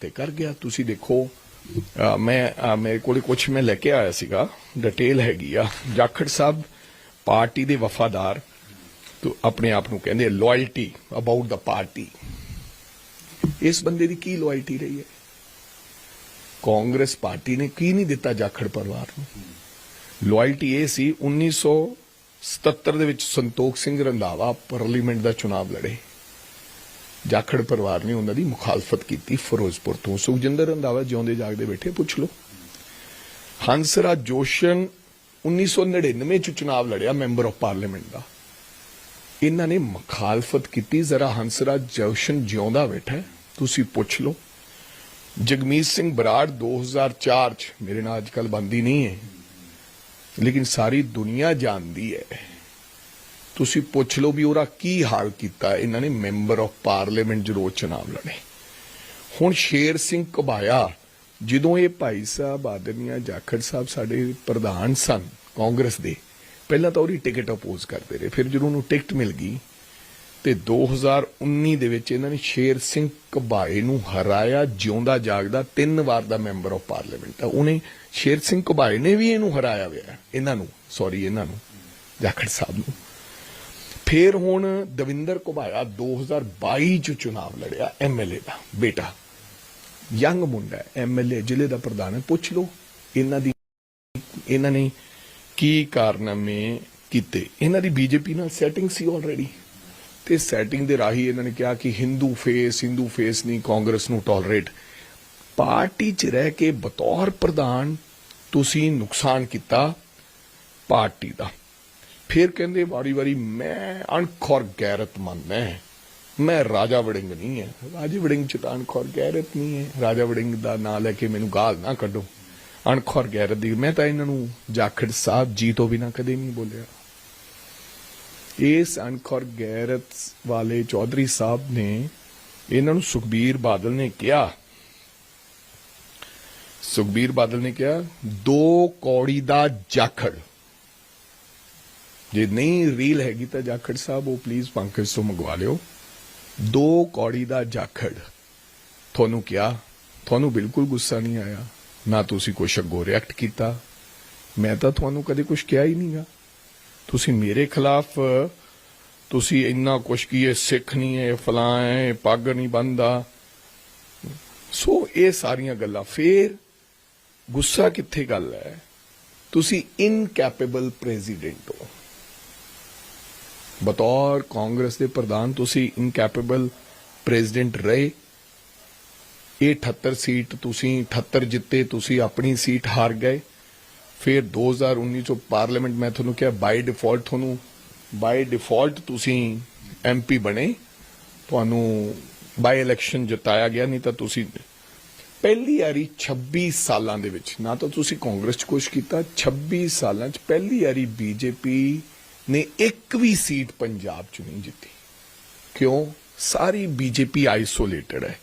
ਤੇ ਕਰ ਗਿਆ। ਤੁਸੀਂ ਦੇਖੋ ਮੈਂ ਮੇਰੇ ਕੋਲ ਕੁਝ ਮੈਂ ਲੈ ਕੇ ਆਇਆ ਸੀਗਾ। ਡਿਟੇਲ ਹੈਗੀ ਆ। ਜਾਖੜ ਸਾਹਿਬ ਪਾਰਟੀ ਦੇ ਵਫਾਦਾਰ ਤੋ ਆਪਣੇ ਆਪ ਨੂੰ ਕਹਿੰਦੇ ਲਾਇਲਟੀ ਅਬਾਊਟ ਦਾ ਪਾਰਟੀ ਇਸ ਬੰਦੇ ਦੀ ਕੀ ਲਾਇਲਟੀ ਰਹੀ ਹੈ? ਕਾਂਗਰਸ ਪਾਰਟੀ ਨੇ ਕੀ ਨਹੀਂ ਦਿੱਤਾ ਜਾਖੜ ਪਰਿਵਾਰ ਨੂੰ? ਲਾਇਲਟੀ ਇਹ ਸੀ 1977 ਦੇ ਵਿੱਚ ਸੰਤੋਖ ਸਿੰਘ ਰੰਧਾਵਾ ਪਾਰਲੀਮੈਂਟ ਦਾ ਚੁਣਾਵ ਲੜੇ। ਜਾਖੜ ਪਰਿਵਾਰ ਨੇ ਉਹਨਾਂ ਦੀ ਮੁਖਾਲਫਤ ਕੀਤੀ ਫਿਰੋਜ਼ਪੁਰ ਤੋਂ। ਸੁਖਜਿੰਦਰ ਰੰਧਾਵਾ ਜਿਉਂਦੇ ਜਾਗਦੇ ਬੈਠੇ, ਪੁੱਛ ਲਓ। ਹੰਸਰਾਜ ਜੋਸ਼ਨ 1999 ਚ ਚੁਣਾਵ ਲੜਿਆ ਮੈਂਬਰ ਆਫ ਪਾਰਲੀਮੈਂਟ ਦਾ। ਇਹਨਾਂ ਨੇ ਮੁਖਾਲਫਤ ਕੀਤੀ। ਜ਼ਰਾ ਹੰਸਰਾਜ ਜੋਸ਼ਨ ਜਿਉਂਦਾ ਬੈਠਾ ਤੁਸੀਂ ਪੁੱਛ ਲਓ। ਜਗਮੀਤ ਸਿੰਘ ਬਰਾੜ 2004 ਚ ਮੇਰੇ ਨਾਲ ਅੱਜਕੱਲ ਬੰਦੀ ਨਹੀਂ ਹੈ। ਲੇਕਿਨ ਸਾਰੀ ਦੁਨੀਆ ਜਾਣਦੀ ਹੈ। ਤੁਸੀਂ ਪੁੱਛ ਲਓ ਵੀ ਉਹਦਾ ਕੀ ਹਾਲ ਕੀਤਾ। ਇਹਨਾਂ ਨੇ ਮੈਂਬਰ ਆਫ ਪਾਰਲੀਮੈਂਟ ਜਦੋਂ ਚੁਣਾਵ ਲੜੇ। ਹੁਣ ਸ਼ੇਰ ਸਿੰਘ ਕਬਾਇਆ ਜਦੋਂ ਇਹ ਭਾਈ ਸਾਹਿਬ ਆਦਰਨੀਆ ਜਾਖੜ ਸਾਹਿਬ ਸਾਡੇ ਪ੍ਰਧਾਨ ਸਨ ਕਾਂਗਰਸ ਦੇ, ਪਹਿਲਾਂ ਤਾਂ ਉਹਦੀ ਟਿਕਟ ਅਪੋਜ਼ ਕਰਦੇ ਰਹੇ, ਫਿਰ ਜਦੋਂ ਉਹਨੂੰ ਟਿਕਟ ਮਿਲ ਗਈ ਤੇ 2019 ਦੇ ਵਿੱਚ ਇਹਨਾਂ ਨੇ ਸ਼ੇਰ ਸਿੰਘ ਕਬਾਏ ਨੂੰ ਹਰਾਇਆ, ਜਿਉਂਦਾ ਜਾਗਦਾ, ਤਿੰਨ ਵਾਰ ਦਾ ਮੈਂਬਰ ਆਫ ਪਾਰਲੀਮੈਂਟ ਆ ਉਹਨੇ ਸ਼ੇਰ ਸਿੰਘ ਕਬਾਏ ਨੇ ਵੀ ਇਹਨੂੰ ਹਰਾਇਆ ਹੋਇਆ, ਇਹਨਾਂ ਨੂੰ ਸੌਰੀ ਇਹਨਾਂ ਨੂੰ, ਜਾਖੜ ਸਾਹਿਬ ਨੂੰ। ਫਿਰ ਹੁਣ ਦਵਿੰਦਰ ਕੁਬਾਇਆ 2022 ਚ ਚੁਣਾਵ ਲੜਿਆ ਐਮਐਲਏ ਦਾ ਬੇਟਾ। ਯੰਗ ਮੁੰਡਾ ਐਮਐਲਏ ਜ਼ਿਲ੍ਹੇ ਦਾ ਪ੍ਰਧਾਨ ਹੈ। ਪੁੱਛ ਲਓ, ਇਹਨਾਂ ਦੀ ਇਹਨਾਂ ਨੇ ਕੀ ਕਾਰਨਾਮੇ ਕੀਤੇ? ਇਹਨਾਂ ਦੀ ਬੀਜੇਪੀ ਨਾਲ ਸੈਟਿੰਗ ਸੀ ਆਲਰੇਡੀ ਤੇ ਸੈਟਿੰਗ ਦੇ ਰਾਹੀਂ ਇਹਨਾਂ ਨੇ ਕਿਹਾ ਕਿ ਹਿੰਦੂ ਫੇਸ ਹਿੰਦੂ ਫੇਸ ਨਹੀਂ, ਕਾਂਗਰਸ ਨੂੰ ਟੋਲਰੇਟ ਪਾਰਟੀ 'ਚ ਰਹਿ ਕੇ ਬਤੌਰ ਪ੍ਰਧਾਨ ਤੁਸੀਂ ਨੁਕਸਾਨ ਕੀਤਾ ਪਾਰਟੀ ਦਾ। ਫਿਰ ਕਹਿੰਦੇ ਵਾਰੀ ਵਾਰੀ, ਮੈਂ ਅਣਖੌਰ ਗੈਰਤਮੰਦ ਹਾਂ ਮੈਂ ਰਾਜਾ ਵੜਿੰਗ ਨਹੀਂ ਹੈ ਰਾਜਾ ਵੜਿੰਗ ਚ ਤਾਂ ਅਣਖੌਰ ਗੈਰਤ ਨਹੀਂ ਹੈ ਰਾਜਾ ਵੜਿੰਗ ਦਾ ਨਾਂ ਲੈ ਕੇ ਮੈਨੂੰ ਗਾਲ ਨਾ ਕੱਢੋ। ਅਣਖੌਰ ਗੈਰਤ ਦੀ, ਮੈਂ ਤਾਂ ਇਹਨਾਂ ਨੂੰ ਜਾਖੜ ਸਾਹਿਬ ਜੀ ਤੋਂ ਬਿਨਾ ਕਦੇ ਨਹੀਂ ਬੋਲਿਆ। ਇਸ ਅਣਖੌਰ ਗੈਰਤ ਵਾਲੇ ਚੌਧਰੀ ਸਾਹਿਬ ਨੇ ਇਹਨਾਂ ਨੂੰ ਸੁਖਬੀਰ ਬਾਦਲ ਨੇ ਕਿਹਾ। ਸੁਖਬੀਰ ਬਾਦਲ ਨੇ ਕਿਹਾ, ਦੋ ਕੌੜੀ ਦਾ ਜਾਖੜ ਜੇ ਨਹੀਂ ਰੀਲ ਹੈਗੀ ਤਾਂ ਜਾਖੜ ਸਾਹਿਬ, ਉਹ ਪਲੀਜ਼ ਪੰਕਜ ਤੋਂ ਮੰਗਵਾ ਲਿਓ। ਦੋ ਕੌੜੀ ਦਾ ਜਾਖੜ। ਤੁਹਾਨੂੰ ਕਿਹਾ, ਤੁਹਾਨੂੰ ਬਿਲਕੁਲ ਗੁੱਸਾ ਨਹੀਂ ਆਇਆ। ਨਾ ਤੁਸੀਂ ਕੁਛ ਅੱਗੋਂ ਰਿਐਕਟ ਕੀਤਾ। ਮੈਂ ਤਾਂ ਤੁਹਾਨੂੰ ਕਦੇ ਕੁਝ ਕਿਹਾ ਹੀ ਨਹੀਂਗਾ। ਤੁਸੀਂ ਮੇਰੇ ਖਿਲਾਫ, ਤੁਸੀਂ ਇੰਨਾ ਕੁਛ ਕੀ ਇਹ ਸਿੱਖ ਨਹੀਂ ਹੈ, ਫਲਾਂ ਹੈ, ਪੱਗ ਨਹੀਂ ਬੰਦਾ ਸੋ ਇਹ ਸਾਰੀਆਂ ਗੱਲਾਂ ਫੇਰ ਗੁੱਸਾ ਕਿੱਥੇ ਗੱਲ ਹੈ? ਤੁਸੀਂ ਇਨਕੈਪੇਬਲ ਪ੍ਰੈਜ਼ੀਡੈਂਟ ਹੋ। ਬਤੌਰ ਕਾਂਗਰਸ ਦੇ ਪ੍ਰਧਾਨ ਤੁਸੀਂ ਇਨਕੈਪੇਬਲ ਪ੍ਰੈਜ਼ੀਡੈਂਟ ਰਹੇ। ਇਹ 78 ਸੀਟ ਤੁਸੀਂ 78 ਜਿੱਤੇ ਤੁਸੀਂ ਆਪਣੀ ਸੀਟ ਹਾਰ ਗਏ। ਫਿਰ 2019 ਚ ਪਾਰਲੀਮੈਂਟ, ਮੈਂ ਤੁਹਾਨੂੰ ਕਿਹਾ ਬਾਈ ਡਿਫਾਲਟ ਤੁਹਾਨੂੰ ਬਾਈ ਡਿਫਾਲਟ ਤੁਸੀਂ ਐਮਪੀ ਬਣੇ। ਤੁਹਾਨੂੰ ਬਾਈ ਇਲੈਕਸ਼ਨ ਜਿਤਾਇਆ ਗਿਆ, ਨਹੀਂ ਤਾਂ ਤੁਸੀਂ ਪਹਿਲੀ ਵਾਰੀ 26 ਸਾਲਾਂ ਦੇ ਵਿੱਚ, ਨਾ ਤਾਂ ਤੁਸੀਂ ਕਾਂਗਰਸ ਚ ਕੁਝ ਕੀਤਾ 26 ਸਾਲਾਂ ਚ ਪਹਿਲੀ ਵਾਰੀ ਬੀਜੇਪੀ ਨੇ ਇੱਕ ਵੀ ਸੀਟ ਪੰਜਾਬ ਚ ਨਹੀਂ ਜਿੱਤੀ। ਕਿਉਂ? ਸਾਰੀ ਬੀਜੇਪੀ ਆਈਸੋਲੇਟਡ ਹੈ।